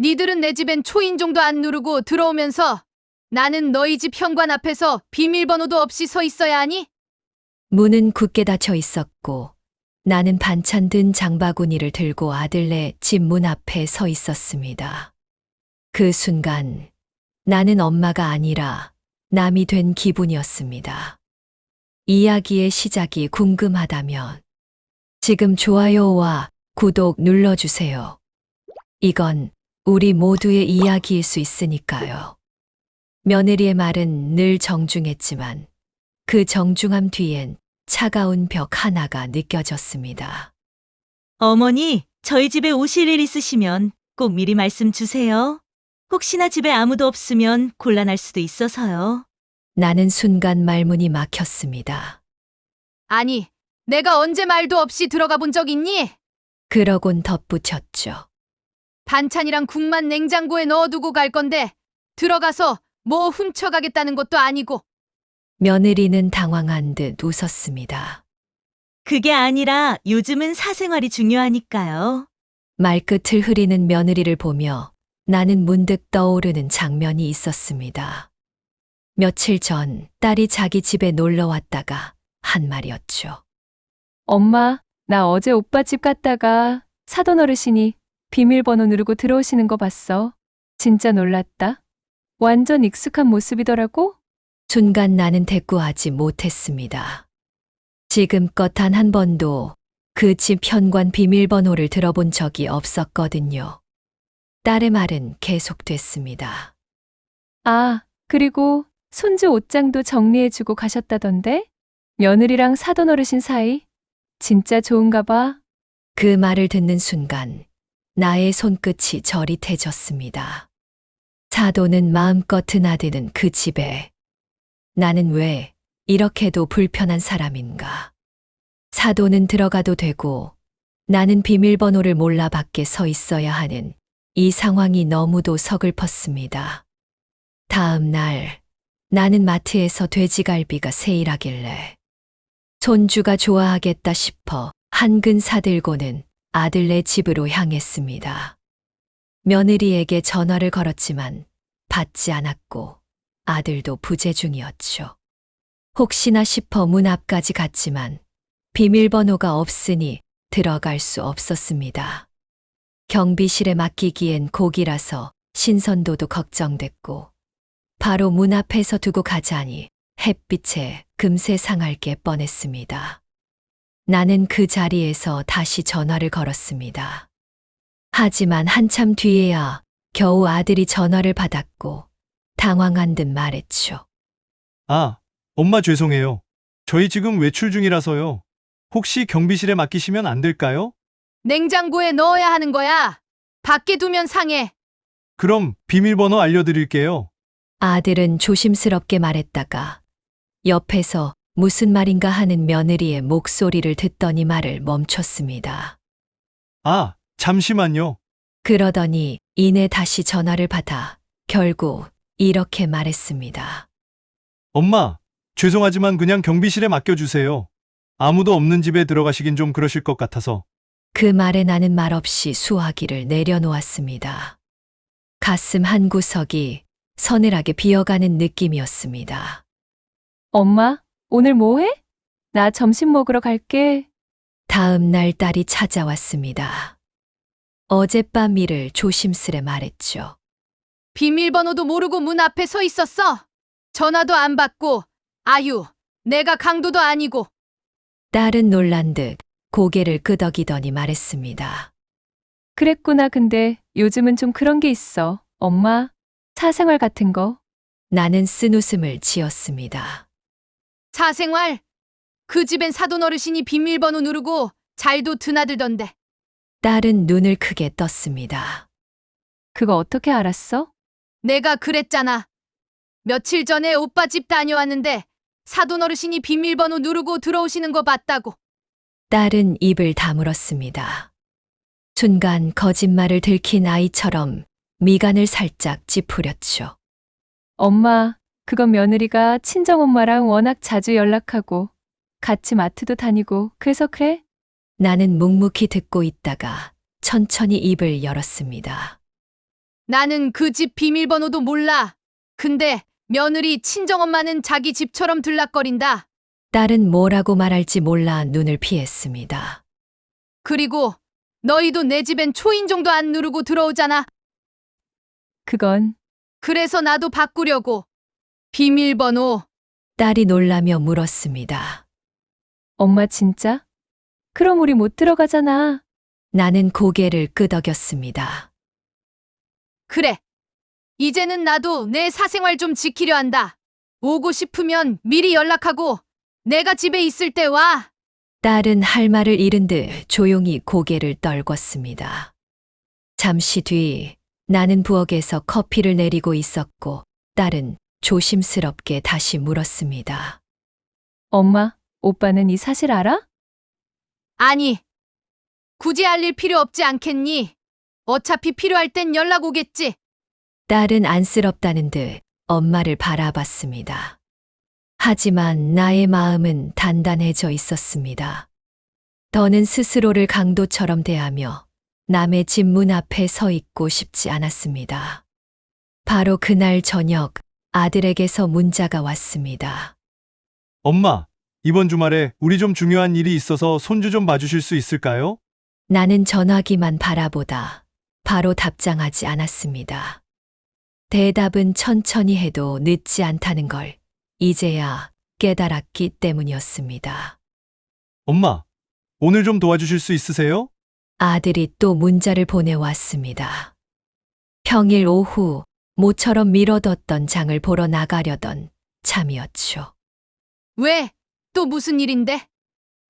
니들은 내 집엔 초인종도 안 누르고 들어오면서 나는 너희 집 현관 앞에서 비밀번호도 없이 서 있어야 하니? 문은 굳게 닫혀 있었고 나는 반찬 든 장바구니를 들고 아들네 집 문 앞에 서 있었습니다. 그 순간 나는 엄마가 아니라 남이 된 기분이었습니다. 이야기의 시작이 궁금하다면 지금 좋아요와 구독 눌러주세요. 이건 우리 모두의 이야기일 수 있으니까요. 며느리의 말은 늘 정중했지만 그 정중함 뒤엔 차가운 벽 하나가 느껴졌습니다. 어머니, 저희 집에 오실 일 있으시면 꼭 미리 말씀 주세요. 혹시나 집에 아무도 없으면 곤란할 수도 있어서요. 나는 순간 말문이 막혔습니다. 아니, 내가 언제 말도 없이 들어가 본 적 있니? 그러곤 덧붙였죠. 반찬이랑 국만 냉장고에 넣어두고 갈 건데 들어가서 뭐 훔쳐가겠다는 것도 아니고 며느리는 당황한 듯 웃었습니다. 그게 아니라 요즘은 사생활이 중요하니까요. 말끝을 흐리는 며느리를 보며 나는 문득 떠오르는 장면이 있었습니다. 며칠 전 딸이 자기 집에 놀러 왔다가 한 말이었죠. 엄마, 나 어제 오빠 집 갔다가 사돈 어르신이 비밀번호 누르고 들어오시는 거 봤어. 진짜 놀랐다. 완전 익숙한 모습이더라고? 순간 나는 대꾸하지 못했습니다. 지금껏 단 한 번도 그 집 현관 비밀번호를 들어본 적이 없었거든요. 딸의 말은 계속됐습니다. 아, 그리고 손주 옷장도 정리해주고 가셨다던데? 며느리랑 사돈 어르신 사이? 진짜 좋은가 봐. 그 말을 듣는 순간 나의 손끝이 저릿해졌습니다. 사도는 마음껏 드나드는 그 집에 나는 왜 이렇게도 불편한 사람인가? 사도는 들어가도 되고 나는 비밀번호를 몰라 밖에 서 있어야 하는 이 상황이 너무도 서글펐습니다. 다음 날 나는 마트에서 돼지갈비가 세일하길래 손주가 좋아하겠다 싶어 한근 사들고는 아들네 집으로 향했습니다. 며느리에게 전화를 걸었지만 받지 않았고 아들도 부재 중이었죠. 혹시나 싶어 문 앞까지 갔지만 비밀번호가 없으니 들어갈 수 없었습니다. 경비실에 맡기기엔 고기라서 신선도도 걱정됐고 바로 문 앞에서 두고 가자니 햇빛에 금세 상할 게 뻔했습니다. 나는 그 자리에서 다시 전화를 걸었습니다. 하지만 한참 뒤에야 겨우 아들이 전화를 받았고 당황한 듯 말했죠. 아, 엄마 죄송해요. 저희 지금 외출 중이라서요. 혹시 경비실에 맡기시면 안 될까요? 냉장고에 넣어야 하는 거야. 밖에 두면 상해. 그럼 비밀번호 알려드릴게요. 아들은 조심스럽게 말했다가 옆에서 무슨 말인가 하는 며느리의 목소리를 듣더니 말을 멈췄습니다. 아, 잠시만요. 그러더니 이내 다시 전화를 받아 결국 이렇게 말했습니다. 엄마, 죄송하지만 그냥 경비실에 맡겨주세요. 아무도 없는 집에 들어가시긴 좀 그러실 것 같아서. 그 말에 나는 말없이 수화기를 내려놓았습니다. 가슴 한 구석이 서늘하게 비어가는 느낌이었습니다. 엄마, 오늘 뭐 해? 나 점심 먹으러 갈게. 다음 날 딸이 찾아왔습니다. 어젯밤 일을 조심스레 말했죠. 비밀번호도 모르고 문 앞에 서 있었어. 전화도 안 받고 아유, 내가 강도도 아니고 딸은 놀란 듯 고개를 끄덕이더니 말했습니다. 그랬구나. 근데 요즘은 좀 그런 게 있어. 엄마, 사생활 같은 거. 나는 쓴 웃음을 지었습니다. 사생활 그 집엔 사돈 어르신이 비밀번호 누르고 잘도 드나들던데. 딸은 눈을 크게 떴습니다. 그거 어떻게 알았어? 내가 그랬잖아. 며칠 전에 오빠 집 다녀왔는데 사돈 어르신이 비밀번호 누르고 들어오시는 거 봤다고. 딸은 입을 다물었습니다. 순간 거짓말을 들킨 아이처럼 미간을 살짝 찌푸렸죠. 엄마, 그건 며느리가 친정엄마랑 워낙 자주 연락하고 같이 마트도 다니고 그래서 그래? 나는 묵묵히 듣고 있다가 천천히 입을 열었습니다. 나는 그 집 비밀번호도 몰라. 근데 며느리 친정엄마는 자기 집처럼 들락거린다. 딸은 뭐라고 말할지 몰라 눈을 피했습니다. 그리고 너희도 내 집엔 초인종도 안 누르고 들어오잖아. 그건 그래서 나도 바꾸려고. 비밀번호. 딸이 놀라며 물었습니다. 엄마 진짜? 그럼 우리 못 들어가잖아. 나는 고개를 끄덕였습니다. 그래. 이제는 나도 내 사생활 좀 지키려 한다. 오고 싶으면 미리 연락하고 내가 집에 있을 때 와. 딸은 할 말을 잃은 듯 조용히 고개를 떨궜습니다. 잠시 뒤 나는 부엌에서 커피를 내리고 있었고 딸은 조심스럽게 다시 물었습니다. 엄마, 오빠는 이 사실 알아? 아니. 굳이 알릴 필요 없지 않겠니? 어차피 필요할 땐 연락 오겠지. 딸은 안쓰럽다는 듯 엄마를 바라봤습니다. 하지만 나의 마음은 단단해져 있었습니다. 더는 스스로를 강도처럼 대하며 남의 집문 앞에 서 있고 싶지 않았습니다. 바로 그날 저녁 아들에게서 문자가 왔습니다. 엄마, 이번 주말에 우리 좀 중요한 일이 있어서 손주 좀 봐주실 수 있을까요? 나는 전화기만 바라보다 바로 답장하지 않았습니다. 대답은 천천히 해도 늦지 않다는 걸 이제야 깨달았기 때문이었습니다. 엄마, 오늘 좀 도와주실 수 있으세요? 아들이 또 문자를 보내왔습니다. 평일 오후 모처럼 미뤄뒀던 장을 보러 나가려던 참이었죠. 왜? 또 무슨 일인데?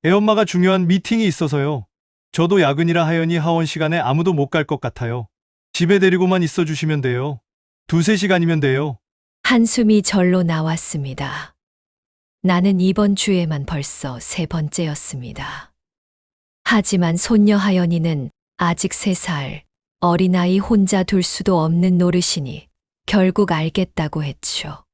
애엄마가 중요한 미팅이 있어서요. 저도 야근이라 하연이 하원 시간에 아무도 못 갈 것 같아요. 집에 데리고만 있어 주시면 돼요. 두세 시간이면 돼요. 한숨이 절로 나왔습니다. 나는 이번 주에만 벌써 세 번째였습니다. 하지만 손녀 하연이는 아직 세 살, 어린아이 혼자 둘 수도 없는 노릇이니 결국 알겠다고 했죠.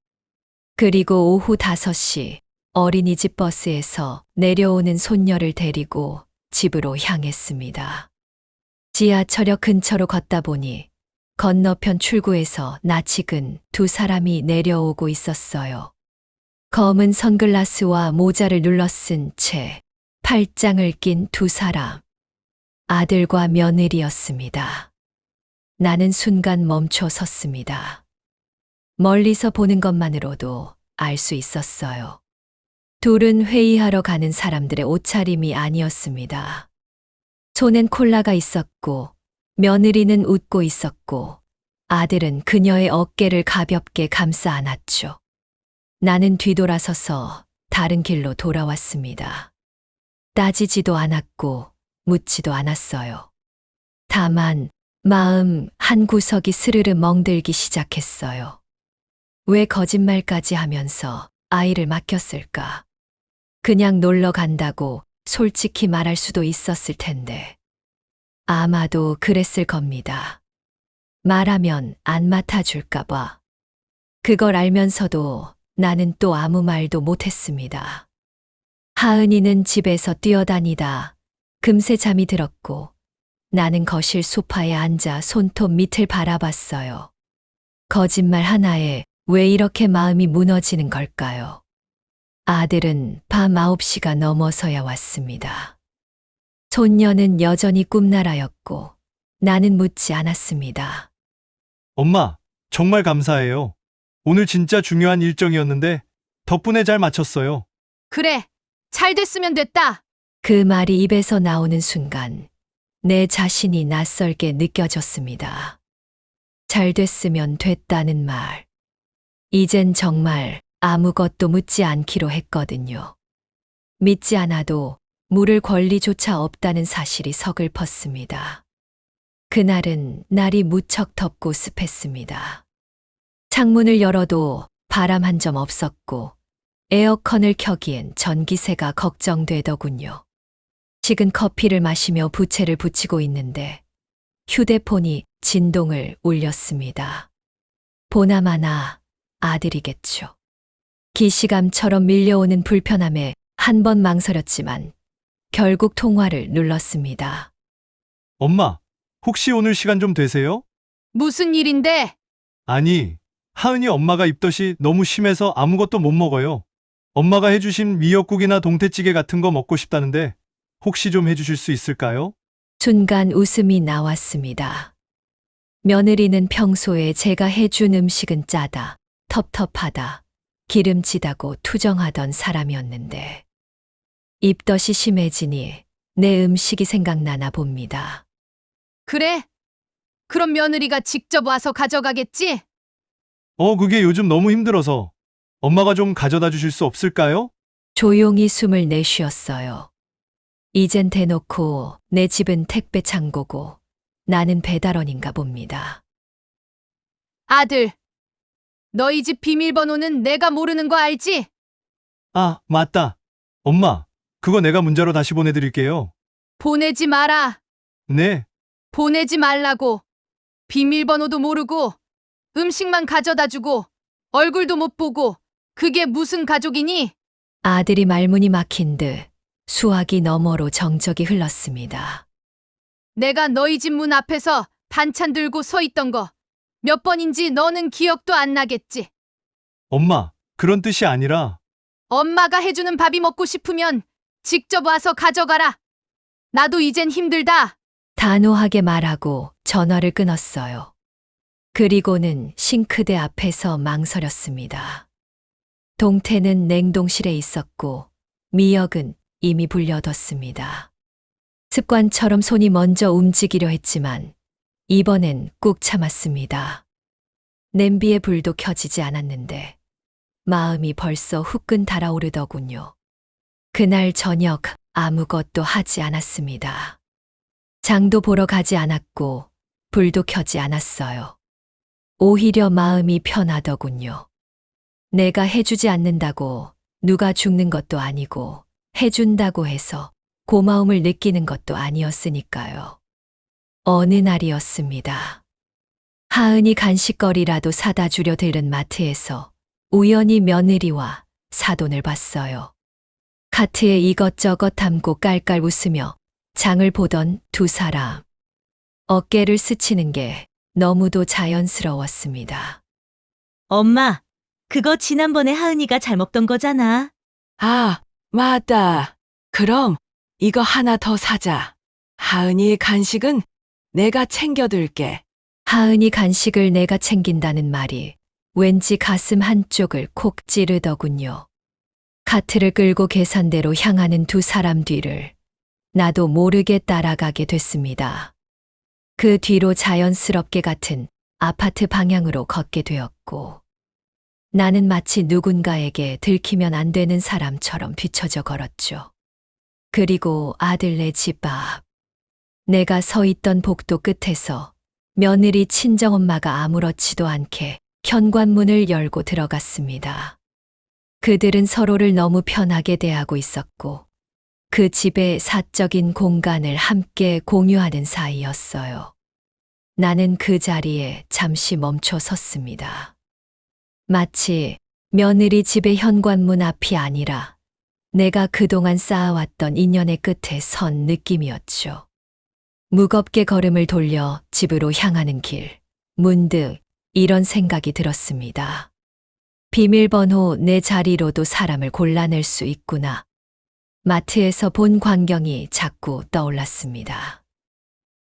그리고 오후 5시 어린이집 버스에서 내려오는 손녀를 데리고 집으로 향했습니다. 지하철역 근처로 걷다 보니 건너편 출구에서 낯익은 두 사람이 내려오고 있었어요. 검은 선글라스와 모자를 눌러 쓴 채 팔짱을 낀 두 사람. 아들과 며느리였습니다. 나는 순간 멈춰 섰습니다. 멀리서 보는 것만으로도 알 수 있었어요. 둘은 회의하러 가는 사람들의 옷차림이 아니었습니다. 손엔 콜라가 있었고, 며느리는 웃고 있었고, 아들은 그녀의 어깨를 가볍게 감싸 안았죠. 나는 뒤돌아서서 다른 길로 돌아왔습니다. 따지지도 않았고, 묻지도 않았어요. 다만, 마음 한 구석이 스르르 멍들기 시작했어요. 왜 거짓말까지 하면서 아이를 맡겼을까? 그냥 놀러 간다고 솔직히 말할 수도 있었을 텐데. 아마도 그랬을 겁니다. 말하면 안 맡아줄까봐. 그걸 알면서도 나는 또 아무 말도 못했습니다. 하은이는 집에서 뛰어다니다 금세 잠이 들었고 나는 거실 소파에 앉아 손톱 밑을 바라봤어요. 거짓말 하나에 왜 이렇게 마음이 무너지는 걸까요? 아들은 밤 9시가 넘어서야 왔습니다. 손녀는 여전히 꿈나라였고 나는 묻지 않았습니다. 엄마, 정말 감사해요. 오늘 진짜 중요한 일정이었는데 덕분에 잘 마쳤어요. 그래. 잘 됐으면 됐다. 그 말이 입에서 나오는 순간 내 자신이 낯설게 느껴졌습니다. 잘 됐으면 됐다는 말. 이젠 정말 아무것도 묻지 않기로 했거든요. 믿지 않아도 물을 권리조차 없다는 사실이 서글펐습니다. 그날은 날이 무척 덥고 습했습니다. 창문을 열어도 바람 한 점 없었고 에어컨을 켜기엔 전기세가 걱정되더군요. 식은 커피를 마시며 부채를 붙이고 있는데 휴대폰이 진동을 울렸습니다. 보나마나 아들이겠죠. 기시감처럼 밀려오는 불편함에 한 번 망설였지만 결국 통화를 눌렀습니다. 엄마, 혹시 오늘 시간 좀 되세요? 무슨 일인데? 아니, 하은이 엄마가 입덧이 너무 심해서 아무것도 못 먹어요. 엄마가 해주신 미역국이나 동태찌개 같은 거 먹고 싶다는데 혹시 좀 해주실 수 있을까요? 순간 웃음이 나왔습니다. 며느리는 평소에 제가 해준 음식은 짜다, 텁텁하다, 기름지다고 투정하던 사람이었는데, 입덧이 심해지니 내 음식이 생각나나 봅니다. 그래? 그럼 며느리가 직접 와서 가져가겠지? 어, 그게 요즘 너무 힘들어서 엄마가 좀 가져다 주실 수 없을까요? 조용히 숨을 내쉬었어요. 이젠 대놓고 내 집은 택배 창고고 나는 배달원인가 봅니다. 아들, 너희 집 비밀번호는 내가 모르는 거 알지? 아, 맞다. 엄마, 그거 내가 문자로 다시 보내드릴게요. 보내지 마라. 네, 보내지 말라고. 비밀번호도 모르고 음식만 가져다 주고 얼굴도 못 보고 그게 무슨 가족이니? 아들이 말문이 막힌 듯 수화기 너머로 정적이 흘렀습니다. 내가 너희 집 문 앞에서 반찬 들고 서 있던 거 몇 번인지 너는 기억도 안 나겠지. 엄마, 그런 뜻이 아니라 엄마가 해주는 밥이 먹고 싶으면 직접 와서 가져가라. 나도 이젠 힘들다. 단호하게 말하고 전화를 끊었어요. 그리고는 싱크대 앞에서 망설였습니다. 동태는 냉동실에 있었고 미역은 이미 불려뒀습니다. 습관처럼 손이 먼저 움직이려 했지만 이번엔 꾹 참았습니다. 냄비에 불도 켜지지 않았는데 마음이 벌써 후끈 달아오르더군요. 그날 저녁 아무것도 하지 않았습니다. 장도 보러 가지 않았고 불도 켜지 않았어요. 오히려 마음이 편하더군요. 내가 해주지 않는다고 누가 죽는 것도 아니고 해준다고 해서 고마움을 느끼는 것도 아니었으니까요. 어느 날이었습니다. 하은이 간식거리라도 사다 주려 들른 마트에서 우연히 며느리와 사돈을 봤어요. 카트에 이것저것 담고 깔깔 웃으며 장을 보던 두 사람. 어깨를 스치는 게 너무도 자연스러웠습니다. 엄마, 그거 지난번에 하은이가 잘 먹던 거잖아. 아, 맞다. 그럼 이거 하나 더 사자. 하은이 간식은 내가 챙겨둘게. 하은이 간식을 내가 챙긴다는 말이 왠지 가슴 한쪽을 콕 찌르더군요. 카트를 끌고 계산대로 향하는 두 사람 뒤를 나도 모르게 따라가게 됐습니다. 그 뒤로 자연스럽게 같은 아파트 방향으로 걷게 되었고, 나는 마치 누군가에게 들키면 안 되는 사람처럼 뒤처져 걸었죠. 그리고 아들네 집 앞. 내가 서 있던 복도 끝에서 며느리 친정엄마가 아무렇지도 않게 현관문을 열고 들어갔습니다. 그들은 서로를 너무 편하게 대하고 있었고, 그 집의 사적인 공간을 함께 공유하는 사이였어요. 나는 그 자리에 잠시 멈춰 섰습니다. 마치 며느리 집의 현관문 앞이 아니라 내가 그동안 쌓아왔던 인연의 끝에 선 느낌이었죠. 무겁게 걸음을 돌려 집으로 향하는 길, 문득 이런 생각이 들었습니다. 비밀번호 내 자리로도 사람을 골라낼 수 있구나. 마트에서 본 광경이 자꾸 떠올랐습니다.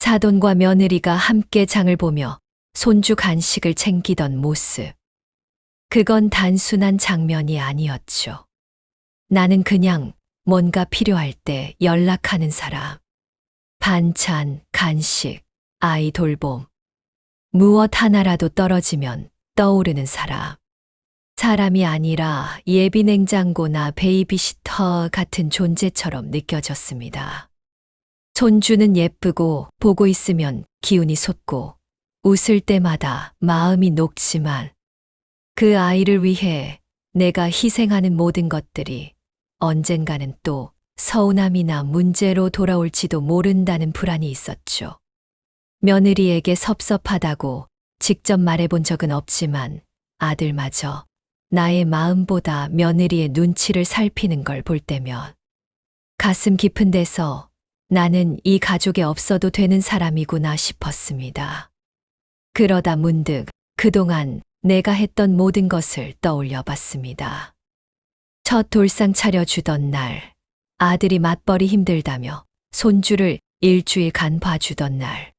사돈과 며느리가 함께 장을 보며 손주 간식을 챙기던 모습. 그건 단순한 장면이 아니었죠. 나는 그냥 뭔가 필요할 때 연락하는 사람. 반찬, 간식, 아이 돌봄. 무엇 하나라도 떨어지면 떠오르는 사람. 사람이 아니라 예비 냉장고나 베이비시터 같은 존재처럼 느껴졌습니다. 손주는 예쁘고 보고 있으면 기운이 솟고 웃을 때마다 마음이 녹지만 그 아이를 위해 내가 희생하는 모든 것들이 언젠가는 또 서운함이나 문제로 돌아올지도 모른다는 불안이 있었죠. 며느리에게 섭섭하다고 직접 말해본 적은 없지만 아들마저 나의 마음보다 며느리의 눈치를 살피는 걸 볼 때면 가슴 깊은 데서 나는 이 가족에 없어도 되는 사람이구나 싶었습니다. 그러다 문득 그동안 내가 했던 모든 것을 떠올려 봤습니다. 첫 돌상 차려주던 날, 아들이 맞벌이 힘들다며 손주를 일주일간 봐주던 날,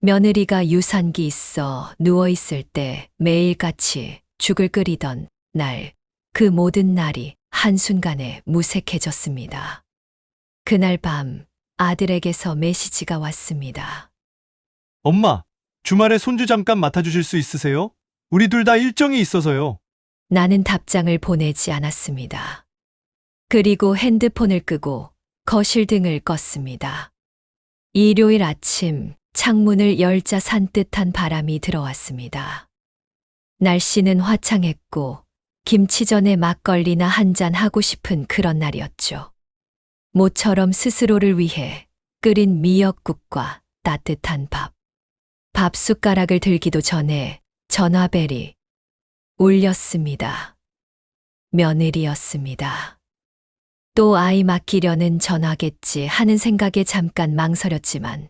며느리가 유산기 있어 누워있을 때 매일같이 죽을 끓이던 날, 그 모든 날이 한순간에 무색해졌습니다. 그날 밤 아들에게서 메시지가 왔습니다. 엄마, 주말에 손주 잠깐 맡아주실 수 있으세요? 우리 둘 다 일정이 있어서요. 나는 답장을 보내지 않았습니다. 그리고 핸드폰을 끄고 거실 등을 껐습니다. 일요일 아침 창문을 열자 산뜻한 바람이 들어왔습니다. 날씨는 화창했고 김치전에 막걸리나 한 잔 하고 싶은 그런 날이었죠. 모처럼 스스로를 위해 끓인 미역국과 따뜻한 밥. 밥 숟가락을 들기도 전에 전화벨이 울렸습니다. 며느리였습니다. 또 아이 맡기려는 전화겠지 하는 생각에 잠깐 망설였지만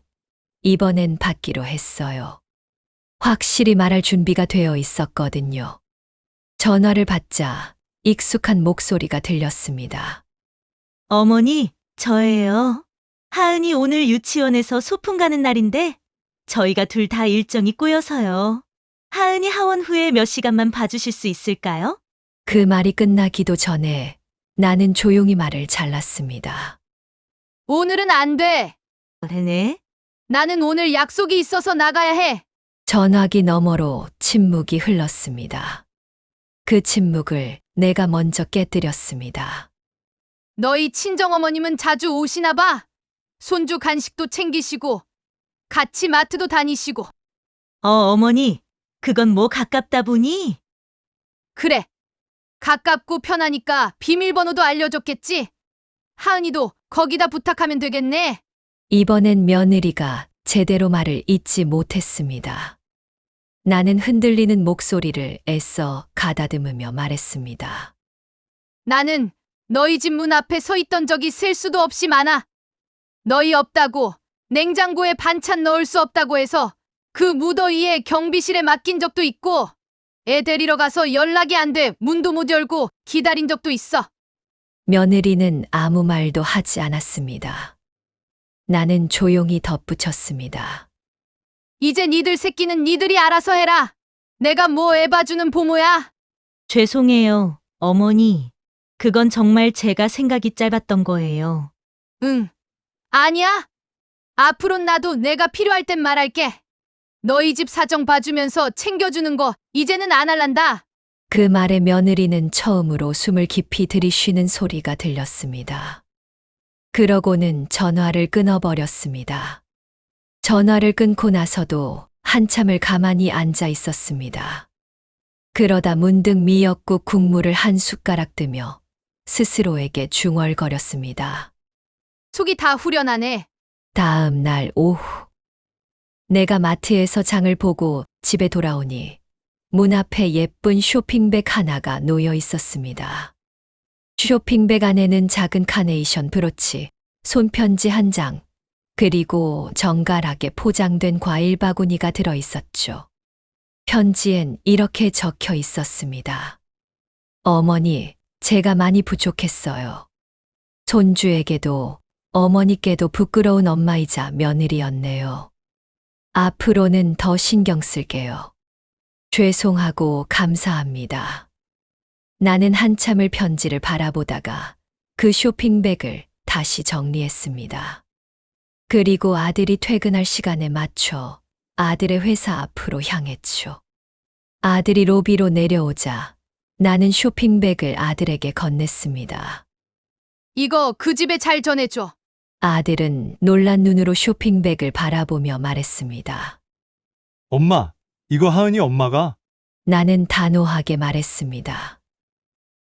이번엔 받기로 했어요. 확실히 말할 준비가 되어 있었거든요. 전화를 받자 익숙한 목소리가 들렸습니다. 어머니, 저예요. 하은이 오늘 유치원에서 소풍 가는 날인데 저희가 둘 다 일정이 꼬여서요. 하은이 하원 후에 몇 시간만 봐주실 수 있을까요? 그 말이 끝나기도 전에 나는 조용히 말을 잘랐습니다. 오늘은 안 돼. 네네. 나는 오늘 약속이 있어서 나가야 해. 전화기 너머로 침묵이 흘렀습니다. 그 침묵을 내가 먼저 깨뜨렸습니다. 너희 친정어머님은 자주 오시나 봐. 손주 간식도 챙기시고, 같이 마트도 다니시고. 어, 어머니, 그건 뭐 가깝다 보니? 그래. 가깝고 편하니까 비밀번호도 알려줬겠지? 하은이도 거기다 부탁하면 되겠네. 이번엔 며느리가 제대로 말을 잇지 못했습니다. 나는 흔들리는 목소리를 애써 가다듬으며 말했습니다. 나는 너희 집 문 앞에 서 있던 적이 셀 수도 없이 많아. 너희 없다고, 냉장고에 반찬 넣을 수 없다고 해서 그 무더위에 경비실에 맡긴 적도 있고, 애 데리러 가서 연락이 안 돼 문도 못 열고 기다린 적도 있어. 며느리는 아무 말도 하지 않았습니다. 나는 조용히 덧붙였습니다. 이제 니들 새끼는 니들이 알아서 해라. 내가 뭐 애 봐주는 부모야. 죄송해요, 어머니. 그건 정말 제가 생각이 짧았던 거예요. 응. 아니야. 앞으론 나도 내가 필요할 땐 말할게. 너희 집 사정 봐주면서 챙겨주는 거 이제는 안 할란다. 그 말에 며느리는 처음으로 숨을 깊이 들이쉬는 소리가 들렸습니다. 그러고는 전화를 끊어버렸습니다. 전화를 끊고 나서도 한참을 가만히 앉아 있었습니다. 그러다 문득 미역국 국물을 한 숟가락 뜨며 스스로에게 중얼거렸습니다. 속이 다 후련하네. 다음 날 오후. 내가 마트에서 장을 보고 집에 돌아오니 문 앞에 예쁜 쇼핑백 하나가 놓여 있었습니다. 쇼핑백 안에는 작은 카네이션 브로치, 손편지 한 장, 그리고 정갈하게 포장된 과일 바구니가 들어 있었죠. 편지엔 이렇게 적혀 있었습니다. 어머니, 제가 많이 부족했어요. 손주에게도 어머니께도 부끄러운 엄마이자 며느리였네요. 앞으로는 더 신경 쓸게요. 죄송하고 감사합니다. 나는 한참을 편지를 바라보다가 그 쇼핑백을 다시 정리했습니다. 그리고 아들이 퇴근할 시간에 맞춰 아들의 회사 앞으로 향했죠. 아들이 로비로 내려오자 나는 쇼핑백을 아들에게 건넸습니다. 이거 그 집에 잘 전해줘. 아들은 놀란 눈으로 쇼핑백을 바라보며 말했습니다. 엄마, 이거 하은이 엄마가 나는 단호하게 말했습니다.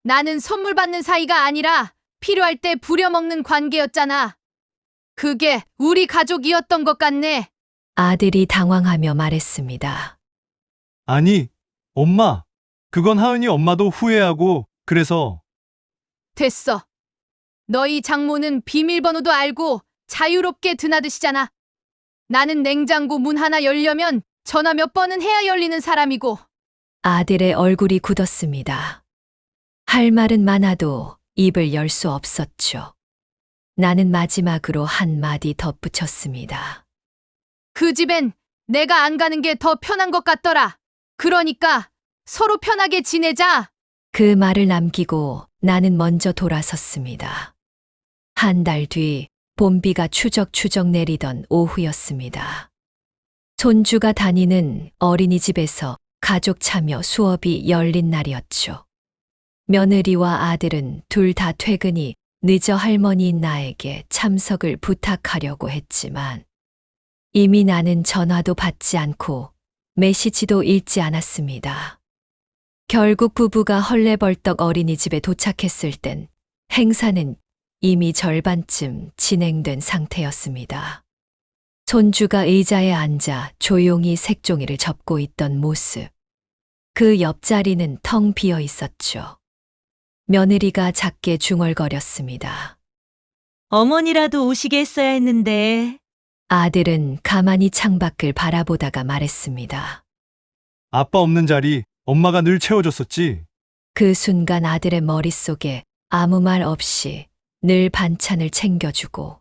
나는 선물 받는 사이가 아니라 필요할 때 부려먹는 관계였잖아. 그게 우리 가족이었던 것 같네. 아들이 당황하며 말했습니다. 아니, 엄마. 그건 하은이 엄마도 후회하고 그래서 됐어. 너희 장모는 비밀번호도 알고 자유롭게 드나드시잖아. 나는 냉장고 문 하나 열려면 전화 몇 번은 해야 열리는 사람이고 아들의 얼굴이 굳었습니다. 할 말은 많아도 입을 열 수 없었죠. 나는 마지막으로 한 마디 덧붙였습니다. 그 집엔 내가 안 가는 게 더 편한 것 같더라. 그러니까 서로 편하게 지내자. 그 말을 남기고 나는 먼저 돌아섰습니다. 한 달 뒤 봄비가 추적추적 내리던 오후였습니다. 손주가 다니는 어린이집에서 가족 참여 수업이 열린 날이었죠. 며느리와 아들은 둘 다 퇴근이 늦어 할머니인 나에게 참석을 부탁하려고 했지만 이미 나는 전화도 받지 않고 메시지도 읽지 않았습니다. 결국 부부가 헐레벌떡 어린이집에 도착했을 땐 행사는 이미 절반쯤 진행된 상태였습니다. 손주가 의자에 앉아 조용히 색종이를 접고 있던 모습. 그 옆자리는 텅 비어 있었죠. 며느리가 작게 중얼거렸습니다. 어머니라도 오시게 했어야 했는데. 아들은 가만히 창밖을 바라보다가 말했습니다. 아빠 없는 자리 엄마가 늘 채워줬었지. 그 순간 아들의 머릿속에 아무 말 없이 늘 반찬을 챙겨주고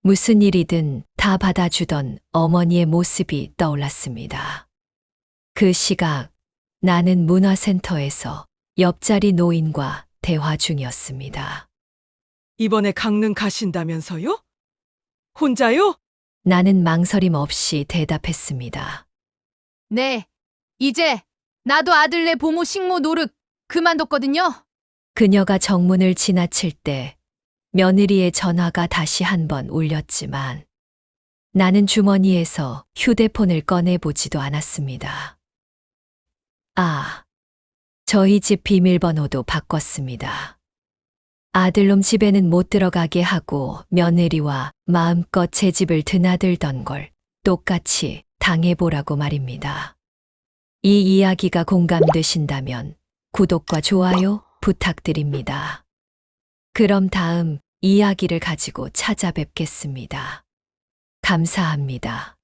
무슨 일이든 다 받아주던 어머니의 모습이 떠올랐습니다. 그 시각 나는 문화센터에서 옆자리 노인과 대화 중이었습니다. 이번에 강릉 가신다면서요? 혼자요? 나는 망설임 없이 대답했습니다. 네. 이제 나도 아들네 보모 식모 노릇 그만뒀거든요. 그녀가 정문을 지나칠 때 며느리의 전화가 다시 한 번 울렸지만 나는 주머니에서 휴대폰을 꺼내보지도 않았습니다. 아, 저희 집 비밀번호도 바꿨습니다. 아들놈 집에는 못 들어가게 하고 며느리와 마음껏 제 집을 드나들던 걸 똑같이 당해보라고 말입니다. 이 이야기가 공감되신다면 구독과 좋아요 부탁드립니다. 그럼 다음 이야기를 가지고 찾아뵙겠습니다. 감사합니다.